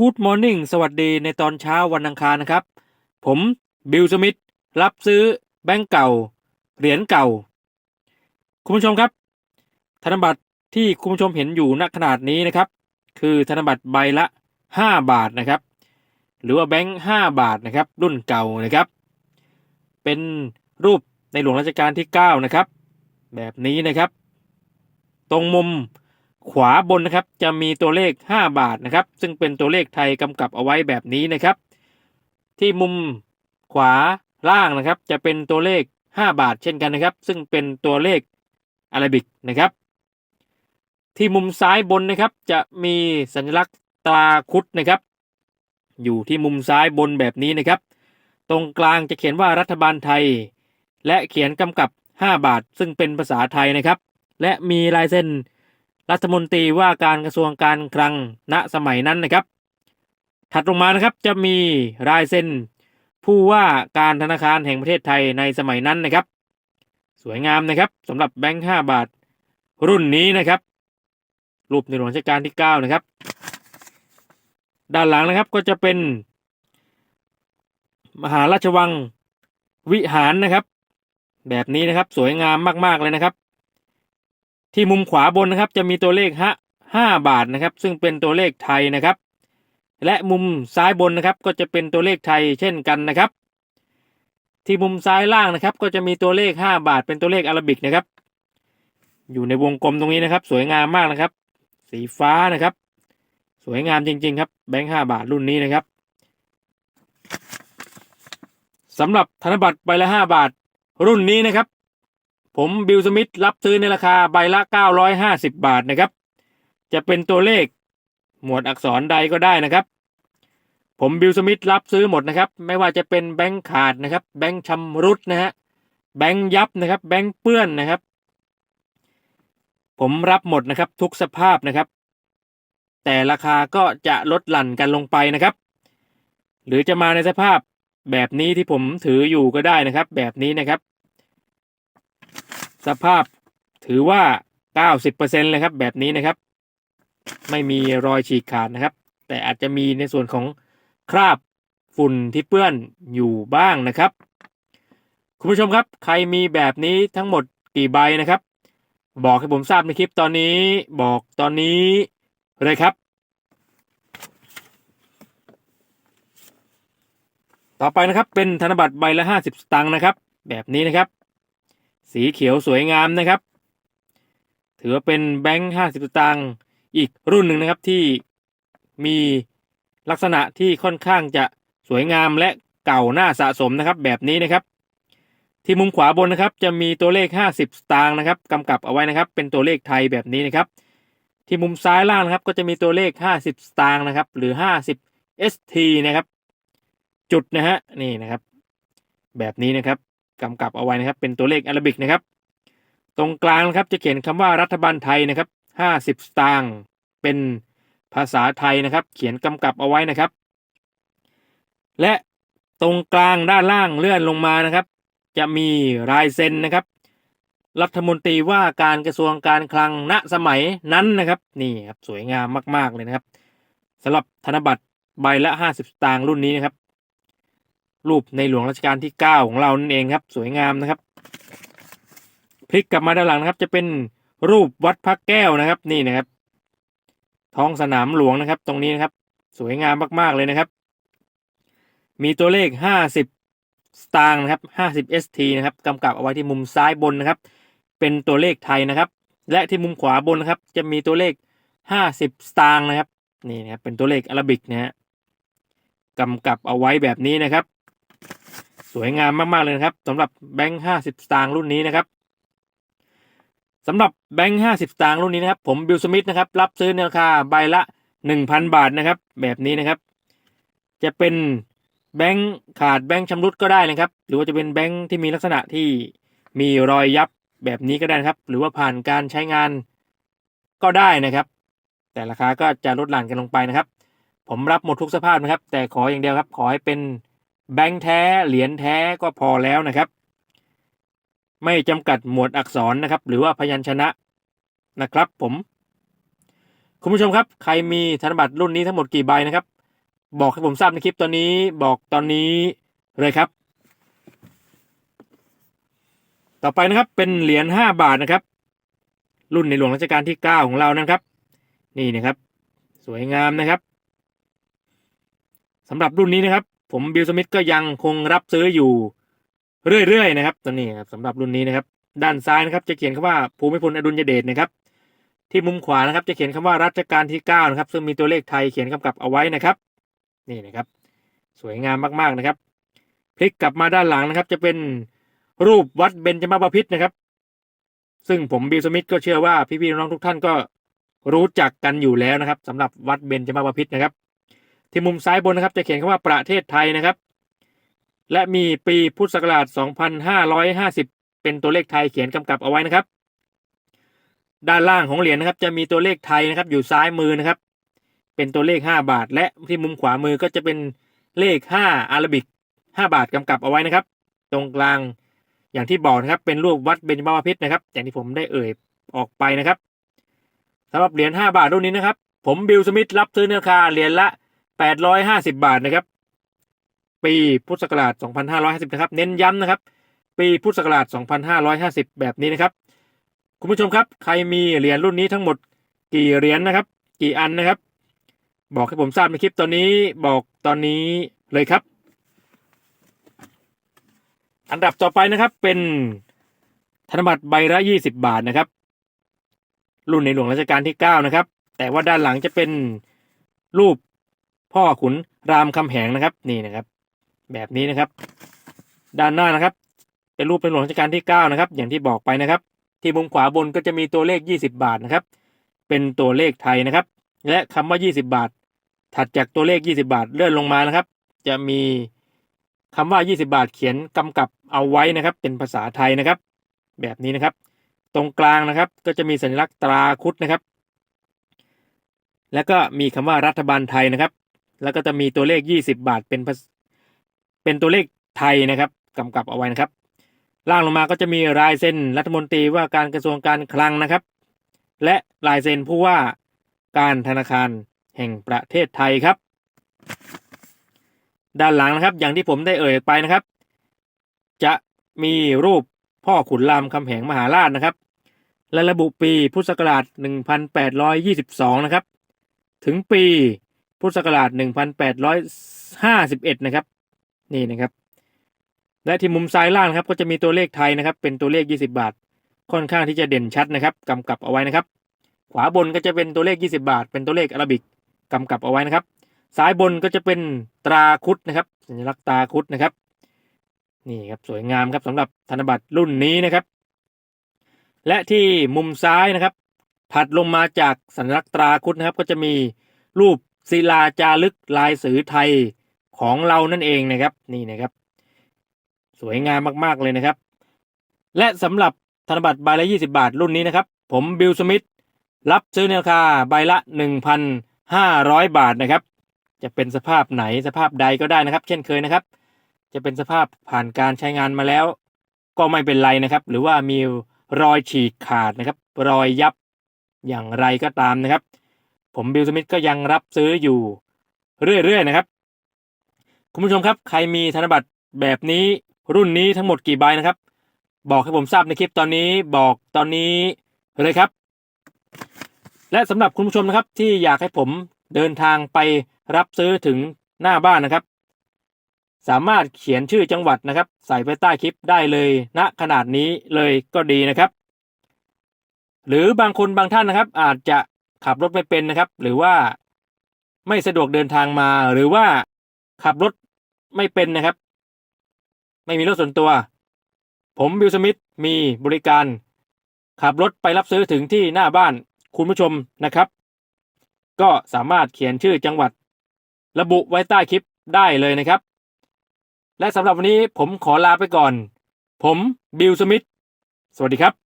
Good Morning สวัสดีในตอนเช้าวันอังคารนะครับ ผมบิลสมิธรับซื้อแบงก์เก่า เหรียญเก่า คุณผู้ชมครับ ธนบัตรที่คุณผู้ชมเห็นอยู่ณขนาดนี้นะครับ คือธนบัตรใบละ 5 บาทนะครับ หรือว่าแบงค์5บาทนะครับ รุ่นเก่านะครับ เป็นรูปในหลวงรัชกาลที่ 9 นะครับ แบบนี้นะครับ ตรงมุม ขวาบนนะครับจะมีตัวเลข 5 บาทนะครับ ซึ่งเป็นตัวเลขไทยกำกับเอาไว้แบบนี้นะครับ ที่มุมขวาล่างนะครับ จะเป็นตัวเลข 5 บาทเช่นกันนะครับ ซึ่งเป็นตัวเลขอาราบิกนะครับ ที่มุมซ้ายบนนะครับ จะมีสัญลักษณ์ตราคุดนะครับ อยู่ที่มุมซ้ายบนแบบนี้นะครับ ตรงกลางจะเขียนว่ารัฐบาลไทย และเขียนกำกับ 5 บาท ซึ่งเป็นภาษาไทยนะครับ และมีลายเส้น รัฐมนตรีว่าการกระทรวงการคลังณสมัยนั้นนะครับ ถัดลงมานะครับจะมีลายเซ็นผู้ว่าการธนาคารแห่งประเทศไทยในสมัยนั้นนะครับ สวยงามนะครับสำหรับแบงค์5บาท รุ่นนี้นะครับ รูปในหลวงรัชกาลที่ 9 นะครับ ด้านหลังนะครับก็จะเป็น มหาราชวังวิหารนะครับ แบบนี้นะครับสวยงามมากๆเลยนะครับ ที่มุมขวาบนนะครับจะมีตัวเลขฮะห้าบาทนะครับ ซึ่งเป็นตัวเลขไทยนะครับ และมุมซ้ายบนนะครับ ก็จะเป็นตัวเลขไทยเช่นกันนะครับ ที่มุมซ้ายล่างนะครับ ก็จะมีตัวเลข 5 บาท เป็นตัวเลขอาราบิกนะครับ อยู่ในวงกลมตรงนี้นะครับ สวยงามมากนะครับ สีฟ้านะครับ สวยงามจริง ๆ ครับแบงค์5บาทรุ่นนี้นะครับสำหรับธนบัตรใบละ 5 บาทรุ่นนี้นะครับ ผมบิลสมิธรับซื้อในราคาใบละ 950 บาทนะครับ จะเป็นตัวเลขหมวดอักษรใดก็ได้นะครับ ผมบิลสมิธรับซื้อหมดนะครับ ไม่ว่าจะเป็นแบงค์ขาดนะครับ แบงค์ชำรุดนะฮะแบงค์ยับนะครับ แบงค์เปื้อนนะครับ ผมรับหมดนะครับ ทุกสภาพนะครับ แต่ราคาก็จะลดหลั่นกันลงไปนะครับ หรือจะมาในสภาพแบบนี้ที่ผมถืออยู่ก็ได้นะครับ แบบนี้นะครับ สภาพถือว่า 90%เลยครับ แบบนี้นะครับ ไม่มีรอยฉีกขาดนะครับ แต่อาจจะมีในส่วนของคราบฝุ่นที่เปื้อนอยู่บ้างนะครับ คุณผู้ชมครับ ใครมีแบบนี้ทั้งหมดกี่ใบนะครับ บอกให้ผมทราบในคลิปตอนนี้ บอกตอนนี้เลยครับ ต่อไปนะครับเป็นธนบัตรใบละ 50 สตางค์นะครับ แบบนี้นะครับ สีเขียวสวยงามนะครับ ถือว่าเป็นแบงค์50สตางค์อีกรุ่นหนึ่งนะครับที่มีลักษณะที่ค่อนข้างจะสวยงามและเก่าหน้าสะสมนะครับแบบนี้นะครับ ที่มุมขวาบนนะครับ จะมีตัวเลข 50 สตางค์นะครับกำกับเอาไว้นะครับ เป็นตัวเลขไทยแบบนี้นะครับ ที่มุมซ้ายล่างนะครับ ก็จะมีตัวเลข 50 สตางค์นะครับ หรือ 50 ST นะครับ จุดนะฮะนี่นะครับ แบบนี้นะครับ กำกับเอาไว้นะครับ เป็นตัวเลขอาราบิกนะครับ ตรงกลางนะครับจะเขียนคำว่ารัฐบาลไทยนะครับ50สตางค์เป็นภาษาไทยนะครับ เขียนกำกับเอาไว้นะครับ และตรงกลางด้านล่างเลื่อนลงมานะครับ จะมีลายเซ็นนะครับ รัฐมนตรีว่าการกระทรวงการคลังณสมัยนั้นนะครับ นี่ครับสวยงามมาก ๆ เลยนะครับสำหรับธนบัตรใบละ 50สตางค์รุ่นนี้นะครับ รูปในหลวงรัชกาลที่ 9 ของเรานั่นเองครับ สวยงามนะครับ พลิกกลับมาด้านหลังนะครับ จะเป็นรูปวัดพระแก้วนะครับ นี่นะครับ ท้องสนามหลวงนะครับ ตรงนี้นะครับ สวยงามมากๆเลยนะครับ มีตัวเลข 50 สตางค์นะครับ 50 ST นะครับกำกับเอาไว้ที่มุมซ้ายบนนะครับ เป็นตัวเลขไทยนะครับ และที่มุมขวาบนนะครับ จะมีตัวเลข 50 สตางค์นะครับ นี่นะครับ เป็นตัวเลขอาราบิกนะฮะกำกับเอาไว้แบบนี้นะครับ สวยงามมาก ๆ เลยนะครับสำหรับแบงค์50สตางค์รุ่นนี้นะครับสำหรับแบงค์50สตางค์รุ่นนี้นะครับ ผมบิลสมิธนะครับ รับซื้อในราคาใบละ1,000บาทนะครับ แบบนี้นะครับ จะเป็นแบงค์ขาดแบงค์ชำรุดก็ได้นะครับ หรือว่าจะเป็นแบงค์ที่มีลักษณะที่มีรอยยับแบบนี้ก็ได้นะครับ หรือว่าผ่านการใช้งานก็ได้นะครับ แต่ราคาก็จะลดหลั่นกันลงไปนะครับ ผมรับหมดทุกสภาพนะครับ แต่ขออย่างเดียวครับ ขอให้เป็น แบงค์แท้เหรียญแท้ก็พอแล้วนะครับ ไม่จำกัดหมวดอักษรนะครับ หรือว่าพยัญชนะนะครับผม คุณผู้ชมครับ ใครมีธนบัตรรุ่นนี้ทั้งหมดกี่ใบนะครับ บอกให้ผมทราบในคลิปตอนนี้บอกตอนนี้เลยครับ ต่อไปนะครับเป็นเหรียญห้าบาทนะครับ รุ่นในหลวงรัชกาลที่เก้าของเรานะครับ นี่นะครับ สวยงามนะครับสำหรับรุ่นนี้นะครับ ผมบิลสมิธก็ยังคงรับซื้ออยู่เรื่อยๆนะครับตัวนี้ครับสำหรับรุ่นนี้นะครับ ด้านซ้ายนะครับ จะเขียนคำว่าภูมิพลอดุลยเดชนะครับ ที่มุมขวานะครับ จะเขียนคำว่ารัชกาลที่เก้านะครับ ซึ่งมีตัวเลขไทยเขียนกำกับเอาไว้นะครับ นี่นะครับ สวยงามมากๆนะครับ พลิกกลับมาด้านหลังนะครับ จะเป็นรูปวัดเบญจมาบพิตรนะครับ ซึ่งผมบิลสมิธก็เชื่อว่าพี่ๆน้องๆทุกท่านก็รู้จักกันอยู่แล้วนะครับสำหรับวัดเบญจมาบพิตรนะครับ ที่มุมซ้ายบนนะครับจะเขียนคำว่าประเทศไทยนะครับ และมีปีพุทธศักราช 2550 เป็นตัวเลขไทยเขียนกำกับเอาไว้นะครับ ด้านล่างของเหรียญนะครับจะมีตัวเลขไทยนะครับ อยู่ซ้ายมือนะครับ เป็นตัวเลข 5 บาท และที่มุมขวามือก็จะเป็นเลข 5 อาราบิก 5 บาทกำกับเอาไว้นะครับ ตรงกลางอย่างที่บอกนะครับ เป็นรูปวัดเบญจมาบพิตรนะครับ อย่างที่ผมได้เอ่ยออกไปนะครับสำหรับเหรียญ5บาทรุ่นนี้นะครับ ผมบิลสมิธรับซื้อในราคาเหรียญละ 850 บาทนะครับ ปีพุทธศักราช 2550 นะครับ เน้นย้ำนะครับ ปีพุทธศักราช 2550 แบบนี้นะครับ คุณผู้ชมครับ ใครมีเหรียญรุ่นนี้ทั้งหมดกี่เหรียญนะครับ กี่อันนะครับ บอกให้ผมทราบในคลิปตอนนี้บอกตอนนี้เลยครับ อันดับต่อไปนะครับเป็นธนบัตรใบละ20 บาทนะครับ รุ่นในหลวงรัชกาลที่ 9 นะครับ แต่ว่าด้านหลังจะเป็นรูป พ่อขุนรามคำแหงนะครับนี่นะครับ แบบนี้นะครับ ด้านหน้านะครับ เป็นรูปในหลวงรัชกาลที่9นะครับ อย่างที่บอกไปนะครับ ที่มุมขวาบนก็จะมีตัวเลข 20 บาทนะครับ เป็นตัวเลขไทยนะครับ และคำว่า 20 บาท ถัดจากตัวเลข 20 บาทเลื่อนลงมานะครับ จะมีคำว่า 20 บาทเขียนกำกับเอาไว้นะครับ เป็นภาษาไทยนะครับ แบบนี้นะครับ ตรงกลางนะครับ ก็จะมีสัญลักษณ์ตราคุดนะครับ แล้วก็มีคำว่ารัฐบาลไทยนะครับ แล้วก็จะมีตัวเลข 20 บาทเป็นเป็นตัวเลขไทยนะครับกำกับเอาไว้นะครับ ล่างลงมาก็จะมีลายเซ็นรัฐมนตรีว่าการกระทรวงการคลังนะครับ และลายเซ็นผู้ว่าการธนาคารแห่งประเทศไทยครับ ด้านหลังนะครับ อย่างที่ผมได้เอ่ยไปนะครับ จะมีรูปพ่อขุนรามคำแหงมหาราชนะครับ และระบุปีพุทธศักราช 1822 นะครับ ถึงปี พุทธศักราช 1851 นะครับ นี่นะครับ และที่มุมซ้ายล่างครับ ก็จะมีตัวเลขไทยนะครับ เป็นตัวเลข 20 บาท ค่อนข้างที่จะเด่นชัดนะครับกำกับเอาไว้นะครับ ขวาบนก็จะเป็นตัวเลข 20 บาท เป็นตัวเลขอารบิกกำกับเอาไว้นะครับ ซ้ายบนก็จะเป็นตราคุดนะครับ สัญลักษณ์ตราคุดนะครับ นี่ครับสวยงามครับสำหรับธนบัตรรุ่นนี้นะครับ และที่มุมซ้ายนะครับ ถัดลงมาจากสัญลักษณ์ตราคุดนะครับ ก็จะมีรูป ศิลาจารึกลายสือไทยของเรานั่นเองนะครับ นี่นะครับ สวยงามมากๆเลยนะครับ และสำหรับธนบัตรใบละ 20 บาทรุ่นนี้นะครับ ผมบิลสมิธรับซื้อในราคาใบละ 1,500 บาทนะครับ จะเป็นสภาพไหนสภาพใดก็ได้นะครับ เช่นเคยนะครับ จะเป็นสภาพผ่านการใช้งานมาแล้ว ก็ไม่เป็นไรนะครับ หรือว่ามีรอยฉีกขาดนะครับ รอยยับอย่างไรก็ตามนะครับ ผมบิลสมิธก็ยังรับซื้ออยู่เรื่อยๆนะครับ คุณผู้ชมครับ ใครมีธนบัตรแบบนี้รุ่นนี้ทั้งหมดกี่ใบนะครับ บอกให้ผมทราบในคลิปตอนนี้บอกตอนนี้เลยครับ และสำหรับคุณผู้ชมนะครับที่อยากให้ผมเดินทางไปรับซื้อถึงหน้าบ้านนะครับ สามารถเขียนชื่อจังหวัดนะครับ ใส่ไว้ใต้คลิปได้เลยณขนาดนี้เลยก็ดีนะครับ หรือบางคนบางท่านนะครับ อาจจะ ขับรถไม่เป็นนะครับ หรือว่าไม่สะดวกเดินทางมา หรือว่าขับรถไม่เป็นนะครับ ไม่มีรถส่วนตัว ผมบิลสมิธมีบริการ ขับรถไปรับซื้อถึงที่หน้าบ้านคุณผู้ชมนะครับ ก็สามารถเขียนชื่อจังหวัด ระบุไว้ใต้คลิปได้เลยนะครับ และสำหรับวันนี้ผมขอลาไปก่อน ผมบิลสมิธสวัสดีครับ